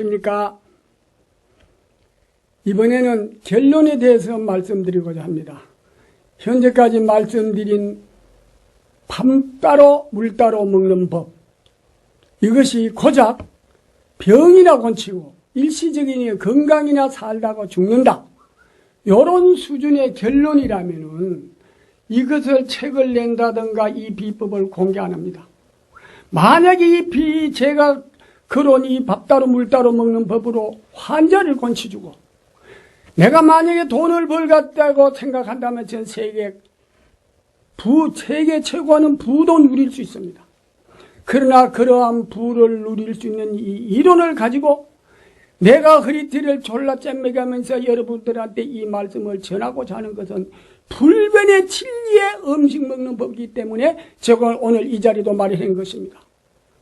안녕하십니까. 이번에는 결론에 대해서 말씀드리고자 합니다. 현재까지 말씀드린 밤 따로 물 따로 먹는 법. 이것이 고작 병이나 고치고 일시적인 건강이나 살다가 죽는다. 요런 수준의 결론이라면은 이것을 책을 낸다든가 이 비법을 공개 안 합니다. 만약에 이 비, 제가 이밥 따로 물 따로 먹는 법으로 환자를 건치주고 내가 만약에 돈을 벌겠다고 생각한다면 전 세계 부, 세계 최고하는 부도 누릴 수 있습니다. 그러나 그러한 부를 누릴 수 있는 이 이론을 가지고 내가 허리띠를 졸라 잼매가면서 여러분들한테 이 말씀을 전하고자 하는 것은 불변의 진리의 음식 먹는 법이기 때문에 제가 오늘 이 자리도 마련한 것입니다.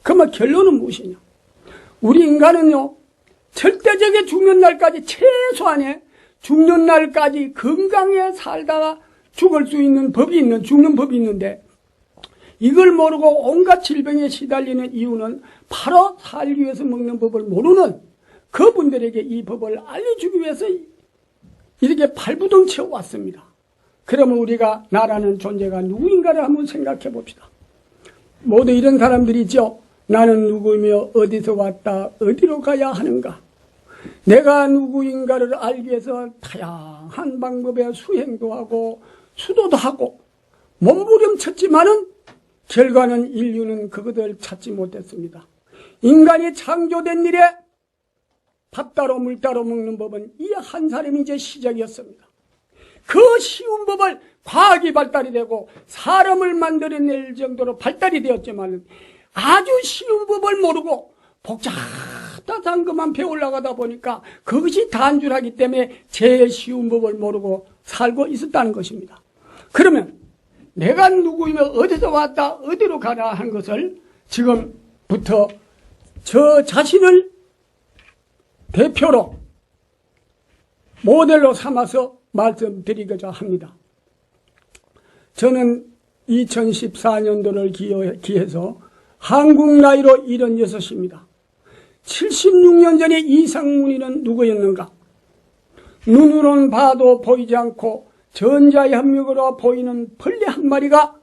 그러면 결론은 무엇이냐? 우리 인간은요, 절대적인 죽는 날까지 최소한의 죽는 날까지 건강에 살다가 죽을 수 있는 법이 있는, 죽는 법이 있는데, 이걸 모르고 온갖 질병에 시달리는 이유는 바로 살기 위해서 먹는 법을 모르는 그분들에게 이 법을 알려주기 위해서 이렇게 발부둥 채워왔습니다. 그러면 우리가 나라는 존재가 누구인가를 한번 생각해 봅시다. 모두 이런 사람들이 있죠. 나는 누구이며 어디서 왔다 어디로 가야 하는가. 내가 누구인가를 알기 위해서 다양한 방법의 수행도 하고 수도도 하고 몸부림쳤지만은 결과는 인류는 그것을 찾지 못했습니다. 인간이 창조된 일에 밥 따로 물 따로 먹는 법은 이 한 사람이 이제 시작이었습니다. 그 쉬운 법을 과학이 발달이 되고 사람을 만들어낼 정도로 발달이 되었지만 아주 쉬운 법을 모르고 복잡한 것만 배우려가다 보니까 그것이 단줄하기 때문에 제일 쉬운 법을 모르고 살고 있었다는 것입니다. 그러면 내가 누구이며 어디서 왔다 어디로 가라 한 것을 지금부터 저 자신을 대표로 모델로 삼아서 말씀드리고자 합니다. 저는 2014년도를 기해서 한국 나이로 76입니다. 76년 전에 이상문이는 누구였는가? 눈으로는 봐도 보이지 않고 전자협력으로 보이는 벌레 한 마리가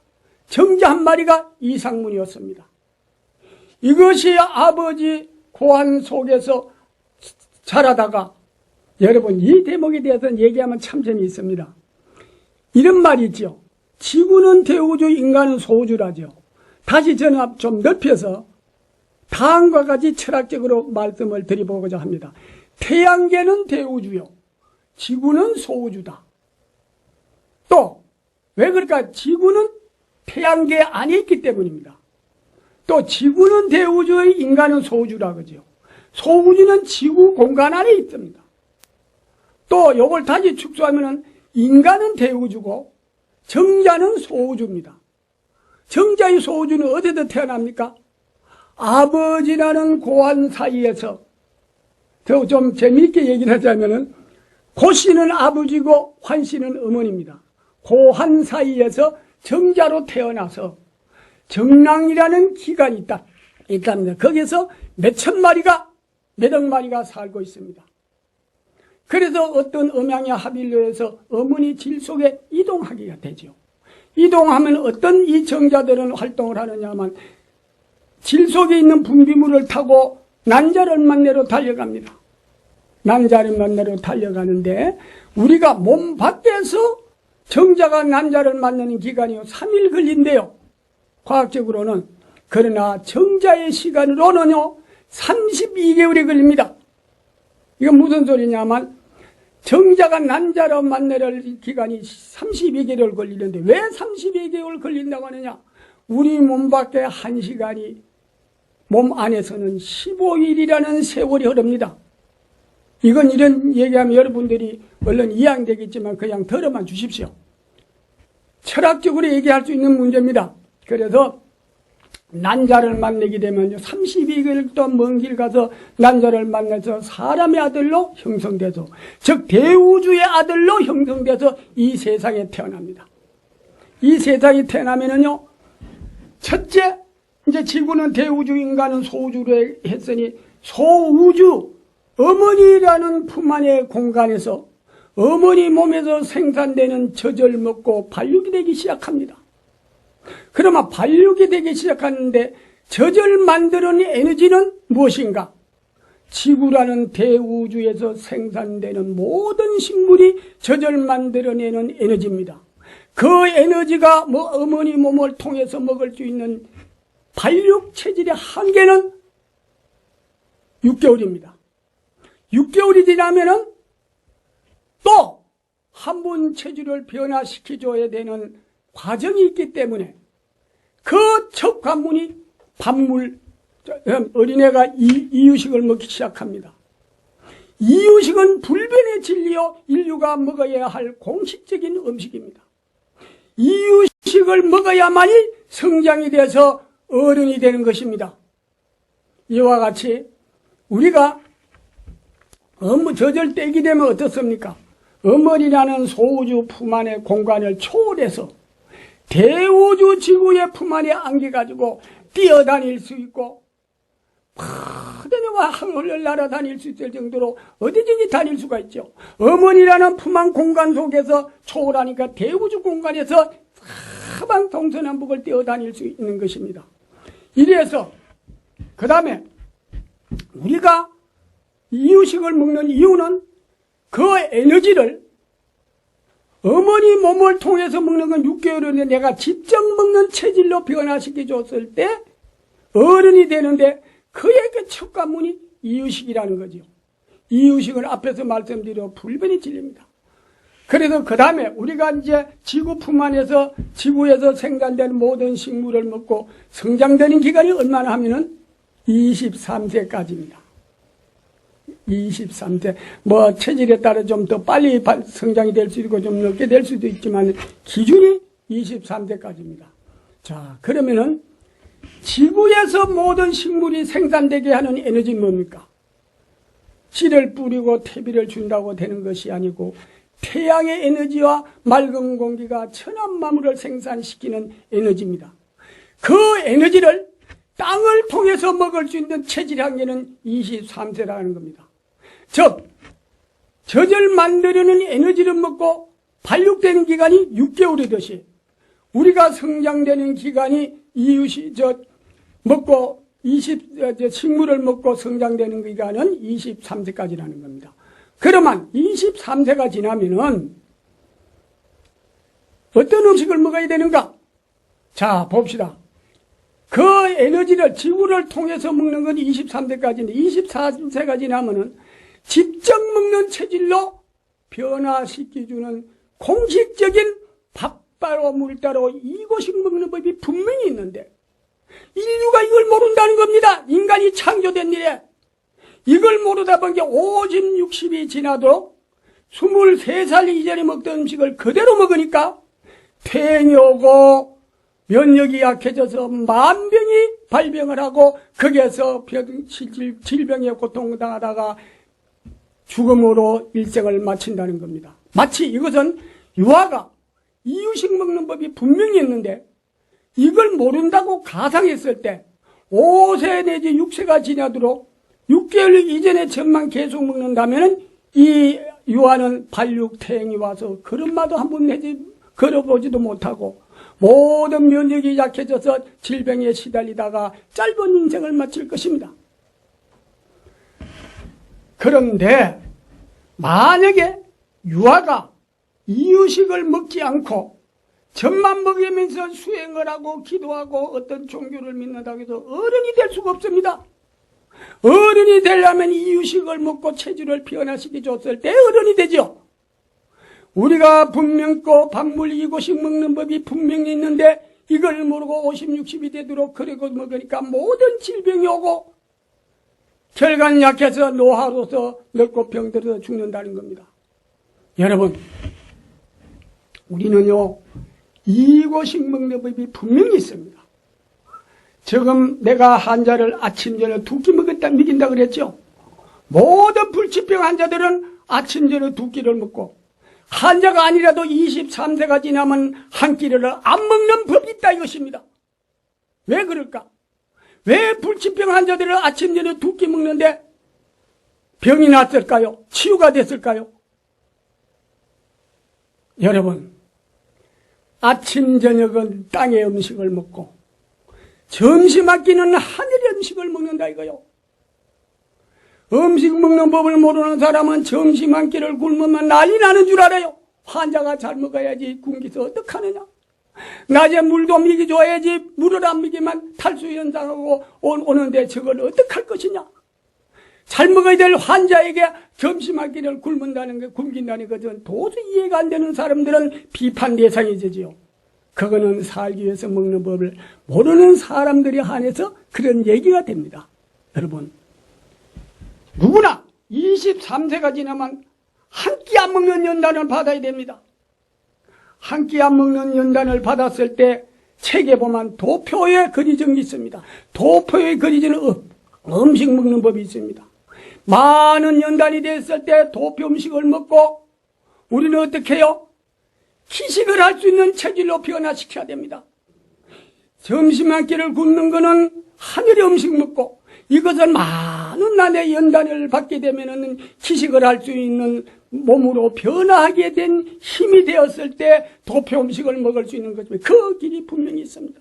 정자 한 마리가 이상문이었습니다. 이것이 아버지 고안 속에서 자라다가 여러분 이 대목에 대해서 얘기하면 참 재미있습니다. 이런 말이 죠 지구는 대우주, 인간은 소우주라죠. 다시 저는 좀 넓혀서 다음과 같이 철학적으로 말씀을 드려보고자 합니다. 태양계는 대우주요. 지구는 소우주다. 또, 왜 그럴까? 지구는 태양계 안에 있기 때문입니다. 또, 지구는 대우주의 인간은 소우주라 그죠. 소우주는 지구 공간 안에 있습니다. 또, 요걸 다시 축소하면은 인간은 대우주고, 정자는 소우주입니다. 정자의 소우주는 어디서 태어납니까? 아버지라는 고한 사이에서 더 좀 재미있게 얘기를 하자면은 고씨는 아버지고 환씨는 어머니입니다. 고한 사이에서 정자로 태어나서 정랑이라는 기관이 있다. 있답니다. 거기서 몇천 마리가, 몇억 마리가 살고 있습니다. 그래서 어떤 음양의 합의로 해서 어머니 질 속에 이동하기가 되죠. 이동하면 어떤 이 정자들은 활동을 하느냐면 질 속에 있는 분비물을 타고 난자를 만내로 달려갑니다. 난자를 만내로 달려가는데 우리가 몸 밖에서 정자가 난자를 만나는 기간이 3일 걸린대요. 과학적으로는. 그러나 정자의 시간으로는요, 32개월이 걸립니다. 이건 무슨 소리냐면, 정자가 난자로 만나는 기간이 32개월 걸리는데, 왜 32개월 걸린다고 하느냐? 우리 몸 밖에 한 시간이 몸 안에서는 15일이라는 세월이 흐릅니다. 이건 이런 얘기하면 여러분들이 얼른 이해되겠지만 그냥 들어만 주십시오. 철학적으로 얘기할 수 있는 문제입니다. 그래서 난자를 만나게 되면 32개월 동안 먼 길 가서 난자를 만나서 사람의 아들로 형성돼서 즉 대우주의 아들로 형성돼서 이 세상에 태어납니다. 이 세상에 태어나면은요 첫째 이제 지구는 대우주 인간은 소우주로 했으니 소우주 어머니라는 품 안의 공간에서 어머니 몸에서 생산되는 젖을 먹고 발육이 되기 시작합니다. 그러면 발육이 되기 시작하는데 젖을 만드는 에너지는 무엇인가? 지구라는 대우주에서 생산되는 모든 식물이 젖을 만들어내는 에너지입니다. 그 에너지가 뭐 어머니 몸을 통해서 먹을 수 있는 발육 체질의 한계는 6개월입니다. 6개월이 지나면은 또 한 번 체질을 변화시켜줘야 되는 과정이 있기 때문에 그 첫 관문이 밥물, 어린애가 이, 이유식을 먹기 시작합니다. 이유식은 불변의 진리요 인류가 먹어야 할 공식적인 음식입니다. 이유식을 먹어야만이 성장이 돼서 어른이 되는 것입니다. 이와 같이 우리가 어머 저절 때기 되면 어떻습니까? 어머니라는 소우주 품 안의 공간을 초월해서 대우주 지구의 품 안에 안겨가지고 뛰어다닐 수 있고 크다니와 하늘을 날아다닐 수 있을 정도로 어디든지 다닐 수가 있죠. 어머니라는 품안 공간 속에서 초월하니까 대우주 공간에서 사방 동서남북을 뛰어다닐 수 있는 것입니다. 이래서 그 다음에 우리가 이유식을 먹는 이유는 그 에너지를 어머니 몸을 통해서 먹는 건 6개월인데 내가 직접 먹는 체질로 변화시켜 줬을 때 어른이 되는데 그의 그 첫 관문이 이유식이라는 거죠. 이유식을 앞에서 말씀드려 불변이 진립니다. 그래서 그 다음에 우리가 이제 지구 품 안에서 지구에서 생산되는 모든 식물을 먹고 성장되는 기간이 얼마나 하면은 23세까지입니다. 23세. 뭐 체질에 따라 좀 더 빨리 발- 성장이 될 수 있고 좀 늦게 될 수도 있지만 기준이 23세까지입니다. 자, 그러면은 지구에서 모든 식물이 생산되게 하는 에너지는 뭡니까? 씨를 뿌리고 퇴비를 준다고 되는 것이 아니고 태양의 에너지와 맑은 공기가 천한 만물을 생산시키는 에너지입니다. 그 에너지를 땅을 통해서 먹을 수 있는 체질 한계는 23세라는 겁니다. 즉, 젖을 만들어내는 에너지를 먹고 발육되는 기간이 6개월이듯이 우리가 성장되는 기간이 이웃이 저 먹고 20 어, 저 식물을 먹고 성장되는 기간은 23세까지라는 겁니다. 그러면 23세가 지나면은 어떤 음식을 먹어야 되는가? 자, 봅시다. 그 에너지를 지구를 통해서 먹는 건 23세까지인데 24세가 지나면은 직접 먹는 체질로 변화시켜주는 공식적인 밥 따로 물 따로 이고식 먹는 법이 분명히 있는데 인류가 이걸 모른다는 겁니다. 인간이 창조된 일에 이걸 모르다 보니 50, 60이 지나도 23살 이전에 먹던 음식을 그대로 먹으니까 폐이 오고 면역이 약해져서 만병이 발병을 하고 거기에서 질병에 고통당하다가 죽음으로 일생을 마친다는 겁니다. 마치 이것은 유아가 이유식 먹는 법이 분명히 있는데 이걸 모른다고 가상했을 때 5세 내지 6세가 지나도록 6개월 이전에 젖만 계속 먹는다면 이 유아는 발육 태행이 와서 걸음마도 한 번 내지 걸어보지도 못하고 모든 면역이 약해져서 질병에 시달리다가 짧은 인생을 마칠 것입니다. 그런데 만약에 유아가 이유식을 먹지 않고 젖만 먹이면서 수행을 하고 기도하고 어떤 종교를 믿는다고 해서 어른이 될 수가 없습니다. 어른이 되려면 이유식을 먹고 체질을 변화시켜 줬을 때 어른이 되죠. 우리가 분명고 박물 이고식 먹는 법이 분명히 있는데 이걸 모르고 50, 60이 되도록 그러고 먹으니까 모든 질병이 오고 결간 약해서 노화로서 늙고 병들어서 죽는다는 겁니다. 여러분, 우리는요, 이고식 먹는 법이 분명히 있습니다. 지금 내가 환자를 아침, 저녁 두 끼 먹었다 먹인다 그랬죠? 모든 불치병 환자들은 아침, 저녁 두 끼를 먹고, 환자가 아니라도 23세가 지나면 한 끼를 안 먹는 법이 있다 이것입니다. 왜 그럴까? 왜 불치병 환자들은 아침, 저녁 두 끼 먹는데 병이 났을까요? 치유가 됐을까요? 여러분, 아침, 저녁은 땅의 음식을 먹고, 점심 한 끼는 하늘의 음식을 먹는다 이거요. 음식 먹는 법을 모르는 사람은 점심 한 끼를 굶으면 난리 나는 줄 알아요. 환자가 잘 먹어야지 굶기서 어떡하느냐. 낮에 물도 미기 줘야지 물을 안 미기만 탈수 현상하고 오- 오는데 저걸 어떡할 것이냐. 잘 먹어야 될 환자에게 점심 한 끼를 굶는다는 게 굶긴다는 것은 도저히 이해가 안 되는 사람들은 비판 대상이 되지요. 그거는 살기 위해서 먹는 법을 모르는 사람들이 한해서 그런 얘기가 됩니다. 여러분, 누구나 23세가 지나면 한 끼 안 먹는 연단을 받아야 됩니다. 한 끼 안 먹는 연단을 받았을 때 책에 보면 그려진 게 있습니다. 그려진 음- 음식 먹는 법이 있습니다. 많은 연단이 됐을 때 도표 음식을 먹고 우리는 어떻게 해요? 기식을 할 수 있는 체질로 변화시켜야 됩니다. 점심 한 끼를 굶는 거는 하늘의 음식 먹고 이것은 많은 날의 연단을 받게 되면 은 기식을 할 수 있는 몸으로 변화하게 된 힘이 되었을 때 도표 음식을 먹을 수 있는 것입니다. 그 길이 분명히 있습니다.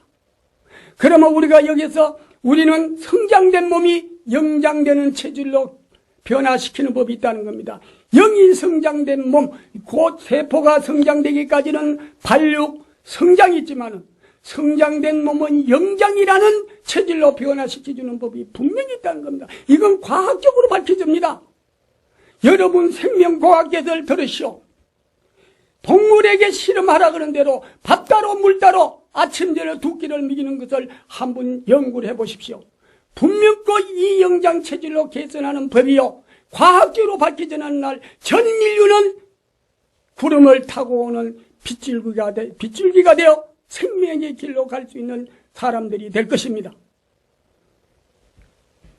그러면 우리가 여기서 우리는 성장된 몸이 영장되는 체질로 변화시키는 법이 있다는 겁니다. 영이 성장된 몸, 곧 세포가 성장되기까지는 발육, 성장이 있지만은 성장된 몸은 영장이라는 체질로 변화시켜주는 법이 분명히 있다는 겁니다. 이건 과학적으로 밝혀집니다. 여러분 생명과학계들 들으시오. 동물에게 실험하라 그런 대로 밥 따로 물 따로 아침 저녁 두 끼를 먹이는 것을 한번 연구를 해보십시오. 분명코 이 영장 체질로 개선하는 법이요. 과학적으로 밝혀지는 날 전 인류는 구름을 타고 오는 빗줄기가 돼, 빗줄기가 되어 생명의 길로 갈 수 있는 사람들이 될 것입니다.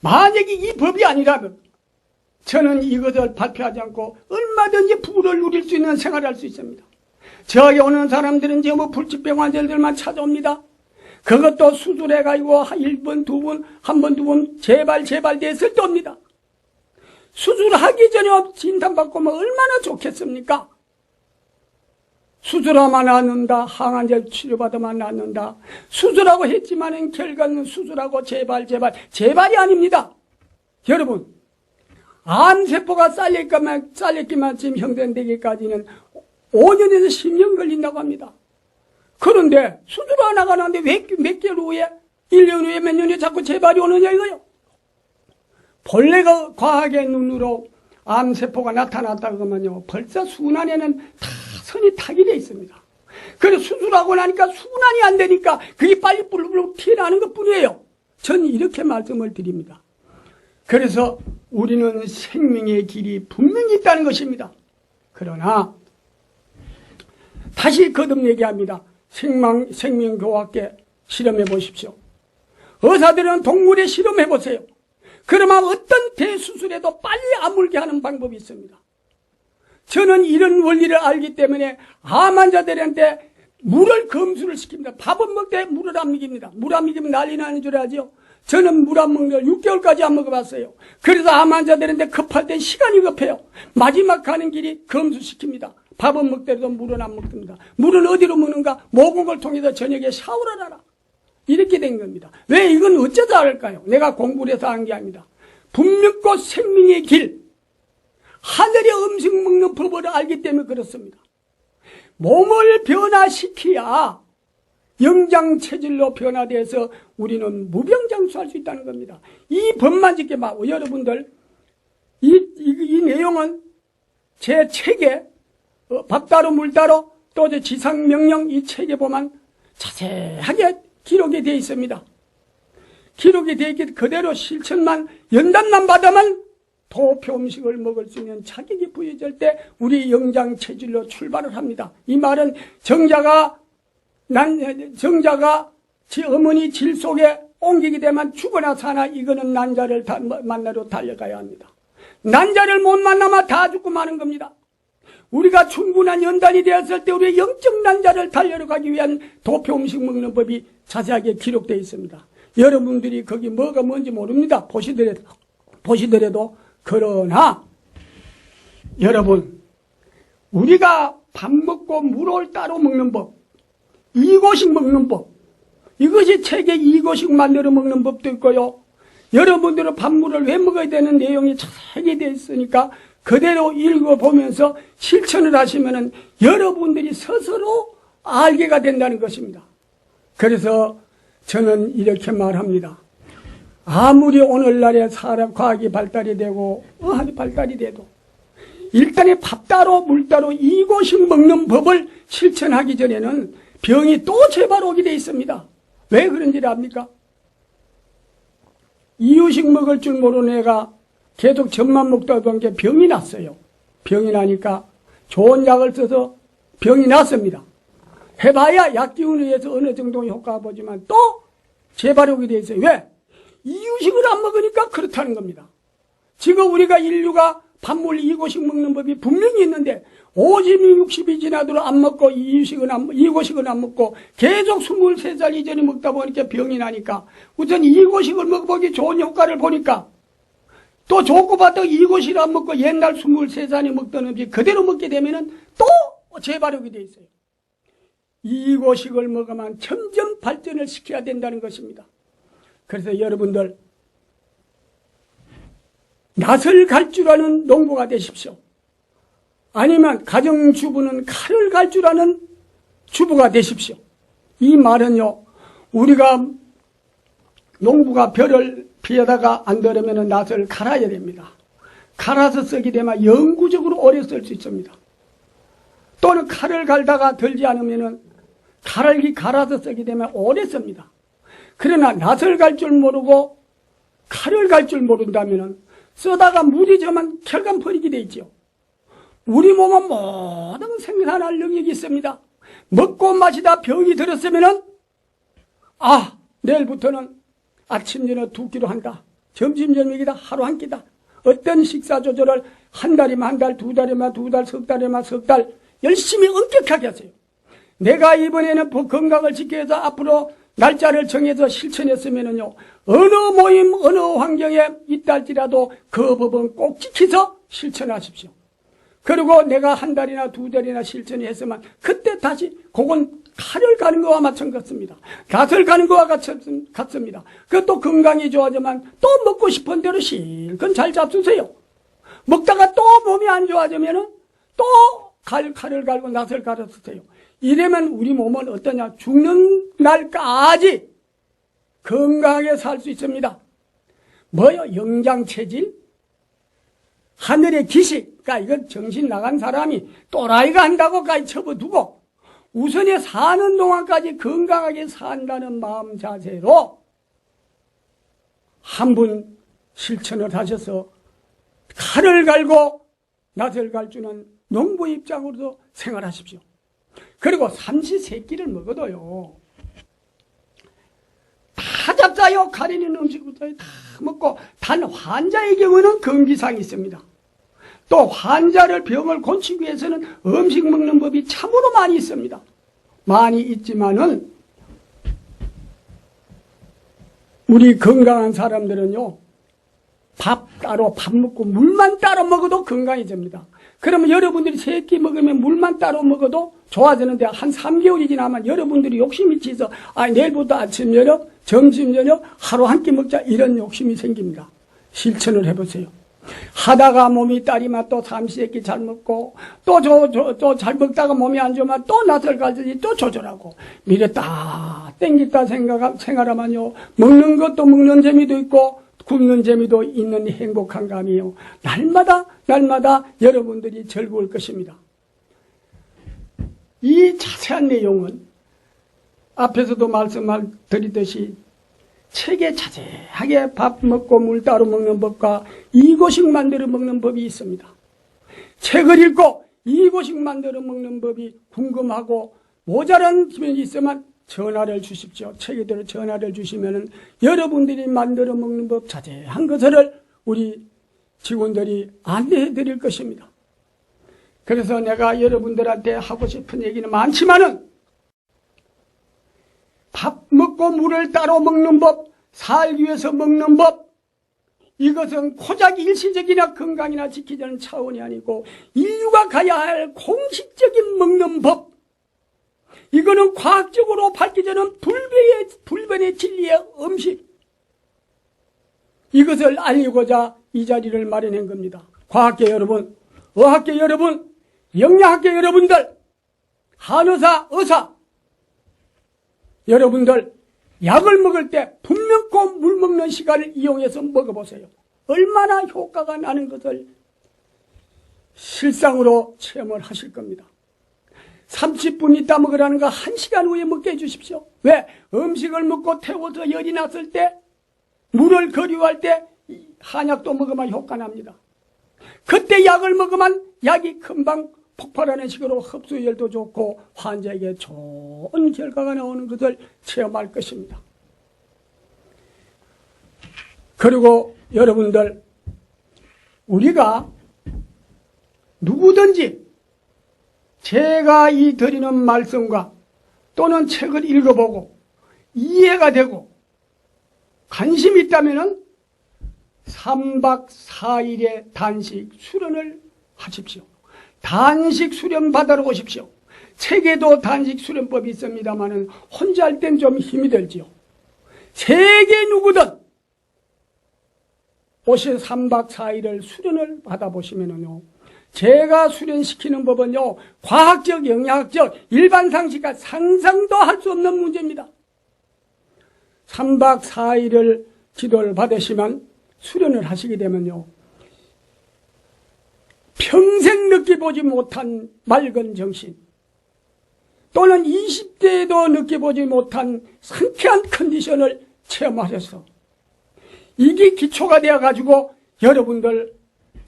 만약에 이 법이 아니라면 저는 이것을 발표하지 않고 얼마든지 부를 누릴 수 있는 생활을 할 수 있습니다. 저에게 오는 사람들은 전부 불치병 환자들만 찾아옵니다. 그것도 수술해가지고 한 1번, 2번, 한 번, 두 번, 제발, 제발 됐을 때 옵니다. 수술하기 전에 진단받고 면 얼마나 좋겠습니까? 수술하면 낫는다. 항암제 치료받으면 낫는다. 수술하고 했지만은 결과는 수술하고 제발, 제발, 제발이 아닙니다. 여러분, 암세포가 잘릴까만, 잘렸기만 지금 형성되기까지는 5년에서 10년 걸린다고 합니다. 그런데 수술하고 나가는데 왜, 몇 개월 후에, 1년 후에 몇 년에 자꾸 재발이 오느냐 이거요. 본래가 과학의 눈으로 암세포가 나타났다 그러면요. 벌써 순환에는 다 선이 타게 돼 있습니다. 그래서 수술하고 나니까 순환이 안 되니까 그게 빨리 불룩불룩 튀어나오는 것 뿐이에요. 저는 이렇게 말씀을 드립니다. 그래서 우리는 생명의 길이 분명히 있다는 것입니다. 그러나 다시 거듭 얘기합니다. 생명, 생명교학계 실험해 보십시오. 의사들은 동물에 실험해 보세요. 그러면 어떤 대수술에도 빨리 아물게 하는 방법이 있습니다. 저는 이런 원리를 알기 때문에 암 환자들한테 물을 검수를 시킵니다. 밥은 먹되 물을 안 먹입니다. 물 안 먹이면 난리 나는 줄 알죠? 저는 물 안 먹는 걸 6개월까지 안 먹어봤어요. 그래서 암 환자들한테 급할 땐 시간이 급해요. 마지막 가는 길이 검수시킵니다. 밥은 먹더라도 물은 안 먹습니다. 물은 어디로 먹는가? 모공을 통해서 저녁에 샤워를 하라. 이렇게 된 겁니다. 왜 이건 어쩌다 할까요? 내가 공부를 해서 한 게 아닙니다. 분명코 생명의 길, 하늘의 음식 먹는 법을 알기 때문에 그렇습니다. 몸을 변화시켜야 영장 체질로 변화돼서 우리는 무병장수할 수 있다는 겁니다. 이 법만 짓게 봐. 여러분들 이, 이, 이 내용은 제 책에 어, 밥 따로 물 따로 또 제 지상명령 이 책에 보면 자세하게 기록이 되어 있습니다. 기록이 되어 있기 그대로 실천만 연단만 받으면 도표 음식을 먹을 수 있는 자격이 부여질 때 우리 영장 체질로 출발을 합니다. 이 말은 정자가 난 정자가 지 어머니 질 속에 옮기게 되면 죽거나 사나 이거는 난자를 다- 만나러 달려가야 합니다. 난자를 못 만나면 다 죽고 마는 겁니다. 우리가 충분한 연단이 되었을 때 우리의 영적 난자를 달려러 가기 위한 도표 음식 먹는 법이 자세하게 기록되어 있습니다. 여러분들이 거기 뭐가 뭔지 모릅니다. 보시더라도, 보시더라도 그러나 여러분 우리가 밥 먹고 물을 따로 먹는 법, 이고식 먹는 법, 이것이 책에 이고식 만들어 먹는 법도 있고요. 여러분들은 밥물을 왜 먹어야 되는 내용이 책에 되어 있으니까 그대로 읽어보면서 실천을 하시면은 여러분들이 스스로 알게가 된다는 것입니다. 그래서 저는 이렇게 말합니다. 아무리 오늘날에 사람 과학이 발달이 되고 어하이 발달이 돼도 일단에 밥 따로 물 따로 이고식 먹는 법을 실천하기 전에는 병이 또 재발 오게 돼 있습니다. 왜 그런지를 압니까? 이유식 먹을 줄 모르는 애가 계속 젖만 먹다 보니 까 병이 났어요. 병이 나니까 좋은 약을 써서 병이 났습니다. 해봐야 약 기운에 의해서 어느 정도 효과가 보지만 또 재발이 오게 돼 있어요. 왜? 이유식을 안 먹으니까 그렇다는 겁니다. 지금 우리가 인류가 밥물 이고식 먹는 법이 분명히 있는데 50이 60이 지나도록 안 먹고 이유식은 안, 이고식은 안 먹고 계속 23살 이전에 먹다 보니까 병이 나니까 우선 이고식을 먹어보기 좋은 효과를 보니까 또 좋고 봤다고 이고식을 안 먹고 옛날 23살에 먹던 음식 그대로 먹게 되면 은 또 재발하게 돼 있어요. 이고식을 먹으면 점점 발전을 시켜야 된다는 것입니다. 그래서 여러분들 낯을 갈 줄 아는 농부가 되십시오. 아니면 가정주부는 칼을 갈 줄 아는 주부가 되십시오. 이 말은요, 우리가 농부가 벼를 피하다가 안 되려면 낯을 갈아야 됩니다. 갈아서 쓰게 되면 영구적으로 오래 쓸 수 있습니다. 또는 칼을 갈다가 들지 않으면은 칼을 갈아서 쓰게 되면 오래 씁니다. 그러나 낯을 갈 줄 모르고 칼을 갈 줄 모른다면은 쓰다가 물이 저만 결간 버리게 돼 있죠. 우리 몸은 모든 생산할 능력이 있습니다. 먹고 마시다 병이 들었으면은 아 내일부터는 아침 저녁 두 끼로 한다. 점심 저녁이다. 하루 한 끼다. 어떤 식사 조절을 한 달이면 한 달, 두 달이면 두 달, 석 달이면 석 달 열심히 엄격하게 하세요. 내가 이번에는 건강을 지켜서 앞으로 날짜를 정해서 실천했으면은요, 어느 모임, 어느 환경에 있다 할지라도 그 법은 꼭 지켜서 실천하십시오. 그리고 내가 한 달이나 두 달이나 실천했으면 그때 다시 그건 칼을 가는 거와 마찬가지입니다. 갓을 가는 거와 같습니다. 그것도 건강이 좋아지만 또 먹고 싶은 대로 실컷 잘 잡수세요. 먹다가 또 몸이 안 좋아지면 은 또 칼, 칼을 갈고 낫을 갈아 쓰세요. 이러면 우리 몸은 어떠냐? 죽는 날까지 건강하게 살 수 있습니다. 뭐요? 영장체질? 하늘의 기식. 그러니까 이건 정신 나간 사람이 또라이가 한다고까지 접어두고 우선에 사는 동안까지 건강하게 산다는 마음 자세로 한 분 실천을 하셔서 칼을 갈고 낫을 갈주는 농부 입장으로도 생활하십시오. 그리고 삼시 세끼를 먹어도요. 다 잡사요. 가리는 음식부터 다 먹고 단 환자의 경우는 금기상이 있습니다. 또 환자를 병을 고치기 위해서는 음식 먹는 법이 참으로 많이 있습니다. 많이 있지만은 우리 건강한 사람들은요. 밥 따로 밥 먹고 물만 따로 먹어도 건강해집니다. 그러면 여러분들이 세끼 먹으면 물만 따로 먹어도 좋아지는데 한 3개월이 지나면 여러분들이 욕심이 치서 아 내일부터 아침 저녁 점심 저녁 하루 한 끼 먹자 이런 욕심이 생깁니다. 실천을 해보세요. 하다가 몸이 따리면 또 삼시세끼 잘 먹고 또 저저저잘 먹다가 몸이 안 좋으면 또 낯을 가지지 또 조절하고 딱 땡겼다 생각 생활하면요 먹는 것도 먹는 재미도 있고 굶는 재미도 있는 행복한 감이요 날마다 날마다 여러분들이 즐거울 것입니다. 이 자세한 내용은 앞에서도 말씀을 드리듯이 책에 자세하게 밥 먹고 물 따로 먹는 법과 이고식 만들어 먹는 법이 있습니다. 책을 읽고 이고식 만들어 먹는 법이 궁금하고 모자란 기면이 있으면 전화를 주십시오. 책에 들어 전화를 주시면은 여러분들이 만들어 먹는 법 자세한 것을 우리 직원들이 안내해 드릴 것입니다. 그래서 내가 여러분들한테 하고 싶은 얘기는 많지만은 밥 먹고 물을 따로 먹는 법, 살기 위해서 먹는 법, 이것은 고작 일시적이나 건강이나 지키자는 차원이 아니고 인류가 가야 할 공식적인 먹는 법. 이거는 과학적으로 밝혀지는 불변의, 불변의 진리의 음식. 이것을 알리고자 이 자리를 마련한 겁니다. 과학계 여러분, 의학계 여러분, 영양학계 여러분들, 한의사, 의사, 여러분들, 약을 먹을 때 분명 꼭물 먹는 시간을 이용해서 먹어보세요. 얼마나 효과가 나는 것을 실상으로 체험을 하실 겁니다. 30분 있다 먹으라는 거 1시간 후에 먹게 해주십시오. 왜? 음식을 먹고 태워서 열이 났을 때, 물을 거류할 때, 이 한약도 먹으면 효과 납니다. 그때 약을 먹으면 약이 금방 폭발하는 식으로 흡수열도 좋고 환자에게 좋은 결과가 나오는 것을 체험할 것입니다. 그리고 여러분들, 우리가 누구든지 제가 이 드리는 말씀과 또는 책을 읽어보고 이해가 되고 관심이 있다면 3박 4일의 단식 수련을 하십시오. 단식 수련 받으러 오십시오. 책에도 단식 수련법이 있습니다만은 혼자 할 땐 좀 힘이 들지요. 세계 누구든 오실 3박 4일을 수련을 받아보시면은요. 제가 수련시키는 법은요. 과학적, 영양학적, 일반 상식과 상상도 할 수 없는 문제입니다. 3박 4일을 지도를 받으시면 수련을 하시게 되면요. 평생 느껴보지 못한 맑은 정신, 또는 20대에도 느껴보지 못한 상쾌한 컨디션을 체험하셔서 이게 기초가 되어가지고 여러분들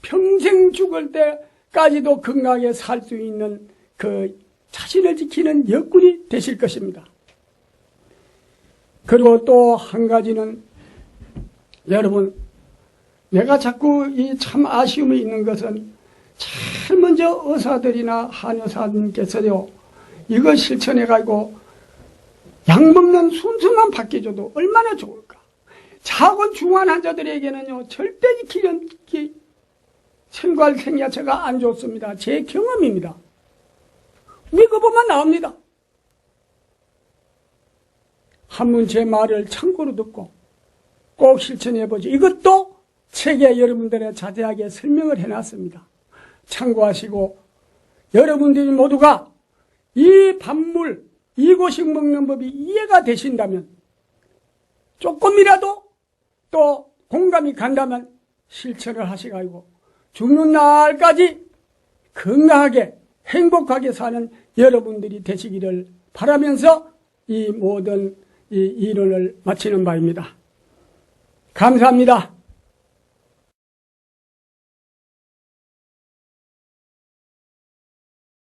평생 죽을 때까지도 건강하게 살 수 있는 그 자신을 지키는 여건이 되실 것입니다. 그리고 또 한 가지는 여러분 내가 자꾸 이 참 아쉬움이 있는 것은 제일 먼저 의사들이나 한의사님께서요 이거 실천해가지고 약 먹는 순서만 바뀌어줘도 얼마나 좋을까. 작은 중환 환자들에게는요 절대 이 기름기 생활 생 야채가 안 좋습니다. 제 경험입니다. 믿어보면 나옵니다. 한번 제 말을 참고로 듣고 꼭 실천해보죠. 이것도 책에 여러분들의 자세하게 설명을 해놨습니다. 참고하시고 여러분들이 모두가 이 밥물, 이고식 먹는 법이 이해가 되신다면 조금이라도 또 공감이 간다면 실천을 하시가지고 죽는 날까지 건강하게 행복하게 사는 여러분들이 되시기를 바라면서 이 모든 이 일을 마치는 바입니다. 감사합니다.